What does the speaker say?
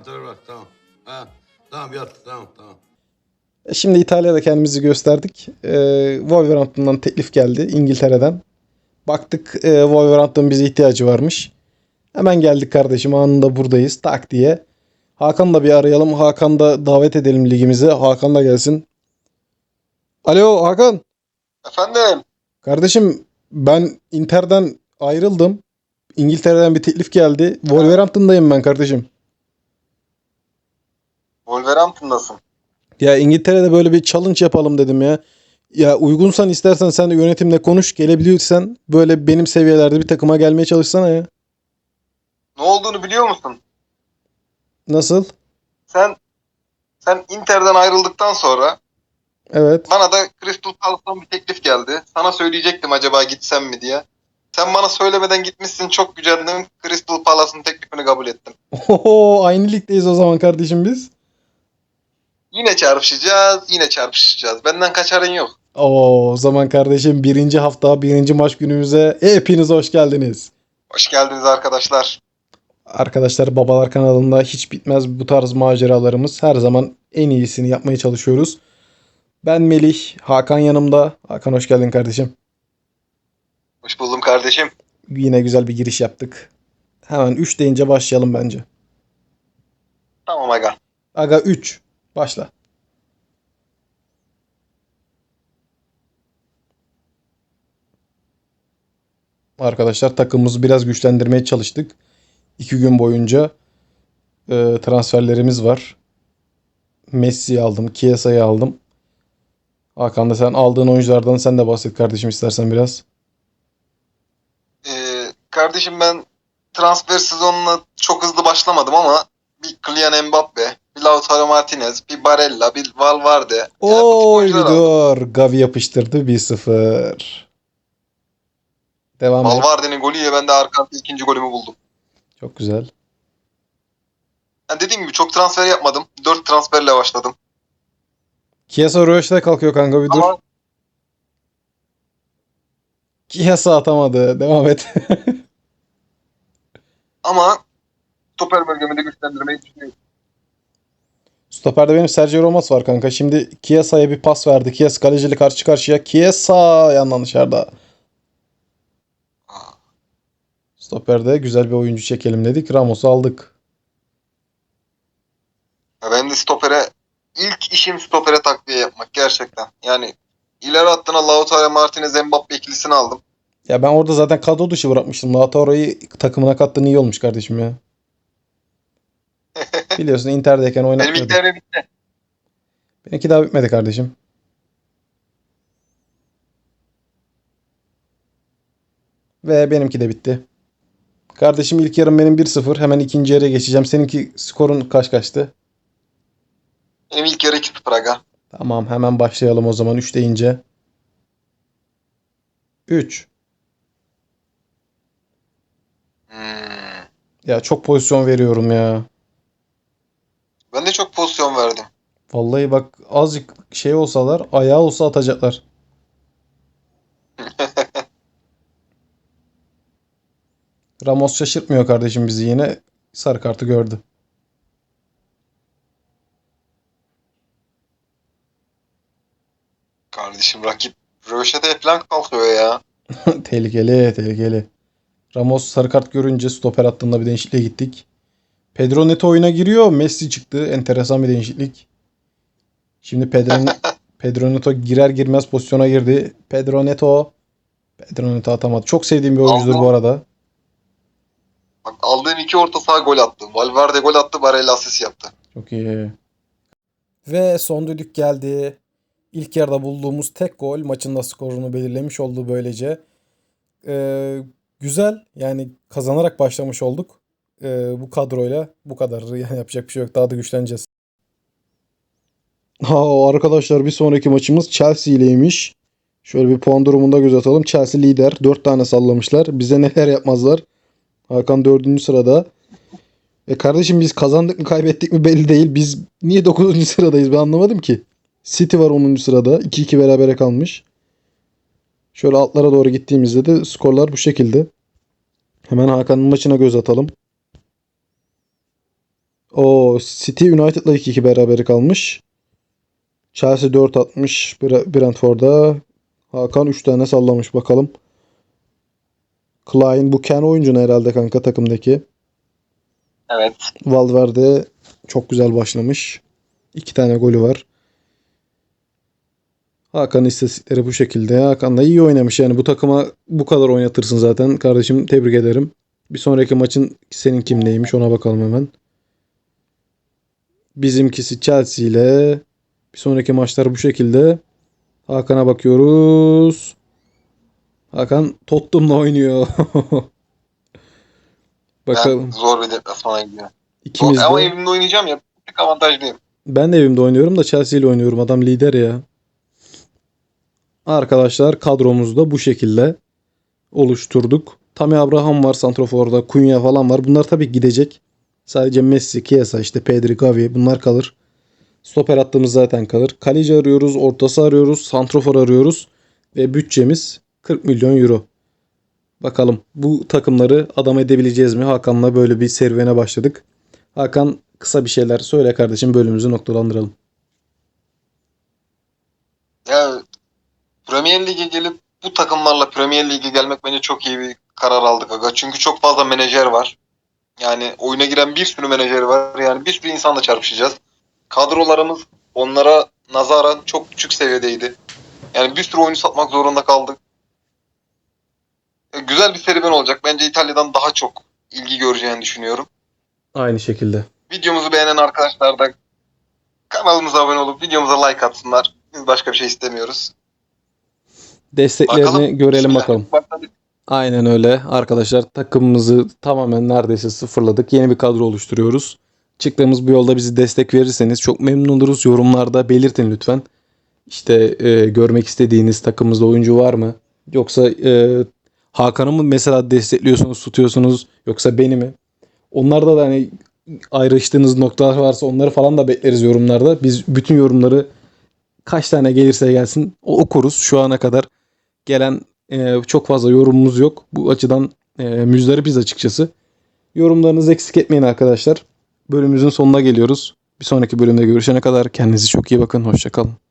Anahtarı bırak tamam. Ha, tamam yat tamam tamam. E, Şimdi İtalya'da kendimizi gösterdik. Ee, Wolverhampton'dan teklif geldi İngiltere'den. Baktık e, Wolverhampton'un bize ihtiyacı varmış. Hemen geldik kardeşim anında buradayız tak diye. Hakan'ı da bir arayalım. Hakan da davet edelim ligimize. Hakan da gelsin. Alo Hakan. Efendim? Kardeşim ben Inter'den ayrıldım. İngiltere'den bir teklif geldi. Wolverhampton'dayım ben kardeşim. Wolverhampton'dasın. Ya İngiltere'de böyle bir challenge yapalım dedim ya. Ya uygunsan istersen sen de yönetimle konuş. Gelebilirsen böyle benim seviyelerde bir takıma gelmeye çalışsana ya. Ne olduğunu biliyor musun? Nasıl? Sen sen Inter'den ayrıldıktan sonra Evet. bana da Crystal Palace'tan bir teklif geldi. Sana söyleyecektim acaba gitsem mi diye. Sen bana söylemeden gitmişsin çok gücendim. Crystal Palace'ın teklifini kabul ettim. Oho, aynı ligdeyiz o zaman kardeşim biz. Yine çarpışacağız, yine çarpışacağız. Benden kaçarın yok. Oo, o zaman kardeşim birinci hafta birinci maç günümüze hepiniz hoş geldiniz. Hoş geldiniz arkadaşlar. Arkadaşlar Babalar kanalında hiç bitmez bu tarz maceralarımız. Her zaman en iyisini yapmaya çalışıyoruz. Ben Melih, Hakan yanımda. Hakan hoş geldin kardeşim. Hoş buldum kardeşim. Yine güzel bir giriş yaptık. Hemen 3 deyince başlayalım bence. Tamam aga. Aga 3. Başla. Arkadaşlar takımımızı biraz güçlendirmeye çalıştık. 2 gün boyunca e, transferlerimiz var. Messi'yi aldım. Chiesa'yı aldım. Hakan da sen aldığın oyunculardan sen de bahset kardeşim istersen biraz. Ee, kardeşim ben transfer sezonuna çok hızlı başlamadım ama bir Kylian Mbappe, bir Lautaro Martinez, bir Barella, bir Valverde. Yani Oy aldım. dur. Gavi yapıştırdı 1-0. Devam. Valverde'nin golüyle ben de arka ikinci golümü buldum. Çok güzel. Yani dediğim gibi çok transfer yapmadım. 4 transferle başladım. Chiesa Röveş'te kalkıyor kanka bir dur. Ama Chiesa atamadı. Devam et. ama stoper bölgemi de güçlendirmeyi düşünüyorum. Stoper'de benim Sergio Ramos var kanka. Şimdi Chiesa'ya bir pas verdi. Chiesa kaleciyle karşı karşıya. Chiesa yandan dışarıda. Stoper'de güzel bir oyuncu çekelim dedik. Ramos'u aldık. Ya ben de stopere ilk işim stopere takviye yapmak gerçekten. Yani ileri hattına Lautaro Martinez Mbappe ikilisini aldım. Ya ben orada zaten kadro dışı bırakmıştım. Lautaro'yu takımına kattığın iyi olmuş kardeşim ya. Biliyorsun Inter'deyken Benim ilk devre bitti. Benimki daha bitmedi kardeşim. Ve benimki de bitti. Kardeşim ilk yarım benim 1-0. Hemen ikinci yarıya geçeceğim. Seninki skorun kaç kaçtı? Benim ilk yarı 2-0 aga. Tamam hemen başlayalım o zaman 3 deyince. 3. Hmm. Ya çok pozisyon veriyorum ya. De çok pozisyon verdim. Vallahi bak azıcık şey olsalar ayağı olsa atacaklar. Ramos şaşırtmıyor kardeşim bizi yine. Sarı kartı gördü. Kardeşim rakip Röveşat'a falan kalkıyor ya. Tehlikeli, tehlikeli. Ramos sarı kart görünce stoper hattında bir değişikliğe gittik. Pedro Neto oyuna giriyor. Messi çıktı. Enteresan bir değişiklik. Şimdi Pedro, Pedro Neto girer girmez pozisyona girdi. Pedro Neto. Pedro Neto atamadı. Çok sevdiğim bir oyuncudur bu arada. Bak aldığım iki orta saha gol attı. Valverde gol attı, Barella asist yaptı. Çok iyi. Ve son düdük geldi. İlk yarıda bulduğumuz tek gol maçın da skorunu belirlemiş oldu böylece. Ee, güzel yani kazanarak başlamış olduk. Ee, bu kadroyla bu kadar yani yapacak bir şey yok. Daha da güçleneceğiz. Ha arkadaşlar bir sonraki maçımız Chelsea ileymiş. Şöyle bir puan durumunda göz atalım. Chelsea lider. 4 tane sallamışlar. Bize neler yapmazlar. Hakan 4. sırada. E kardeşim biz kazandık mı kaybettik mi belli değil. Biz niye 9. sıradayız ben anlamadım ki. City var 10. sırada. 2-2 berabere kalmış. Şöyle altlara doğru gittiğimizde de skorlar bu şekilde. Hemen Hakan'ın maçına göz atalım. O City United'la 2-2 berabere kalmış. Chelsea 4 atmış Bre- Brentford'a. Hakan 3 tane sallamış bakalım. Klein bu Ken oyuncun herhalde kanka takımdaki. Evet. Valverde çok güzel başlamış. 2 tane golü var. Hakan istatistikleri bu şekilde. Hakan da iyi oynamış yani bu takıma bu kadar oynatırsın zaten. Kardeşim tebrik ederim. Bir sonraki maçın senin kimdeymiş ona bakalım hemen. Bizimkisi Chelsea ile. Bir sonraki maçlar bu şekilde. Hakan'a bakıyoruz. Hakan Tottenham'la oynuyor. Bakalım. Ben zor bir deplasmana gidiyorum. İkimiz de. Ama evimde oynayacağım ya. Tık avantajlıyım. Ben de evimde oynuyorum da Chelsea ile oynuyorum. Adam lider ya. Arkadaşlar kadromuzu da bu şekilde oluşturduk. Tammy Abraham var Santrofor'da. Cunha falan var. Bunlar tabii gidecek. Sadece Messi, Chiesa, işte Pedri, Gavi bunlar kalır. Stoper hattımız zaten kalır. Kaleci arıyoruz, ortası arıyoruz, santrofor arıyoruz ve bütçemiz 40 milyon euro. Bakalım bu takımları adam edebileceğiz mi? Hakan'la böyle bir serüvene başladık. Hakan kısa bir şeyler söyle kardeşim bölümümüzü noktalandıralım. Ya Premier Lig'e gelip bu takımlarla Premier Lig'e gelmek bence çok iyi bir karar aldık aga. Çünkü çok fazla menajer var. Yani oyuna giren bir sürü menajer var. Yani bir sürü insanla çarpışacağız. Kadrolarımız onlara nazaran çok küçük seviyedeydi. Yani bir sürü oyuncu satmak zorunda kaldık. E, Güzel bir serüven olacak. Bence İtalya'dan daha çok ilgi göreceğini düşünüyorum. Aynı şekilde. Videomuzu beğenen arkadaşlar da kanalımıza abone olup videomuza like atsınlar. Biz başka bir şey istemiyoruz. Desteklerini Bakalım. görelim bakalım. Başladık. Aynen öyle. Arkadaşlar takımımızı tamamen neredeyse sıfırladık. Yeni bir kadro oluşturuyoruz. Çıktığımız bu yolda bizi destek verirseniz çok memnun oluruz. Yorumlarda belirtin lütfen. İşte e, görmek istediğiniz takımımızda oyuncu var mı? Yoksa e, Hakan'ı mı mesela destekliyorsunuz, tutuyorsunuz yoksa beni mi? Onlarda da hani ayrıştığınız noktalar varsa onları falan da bekleriz yorumlarda. Biz bütün yorumları kaç tane gelirse gelsin okuruz. Şu ana kadar gelen e, çok fazla yorumumuz yok. Bu açıdan e, müzdaripiz açıkçası. Yorumlarınızı eksik etmeyin arkadaşlar. Bölümümüzün sonuna geliyoruz. Bir sonraki bölümde görüşene kadar kendinize çok iyi bakın. Hoşçakalın.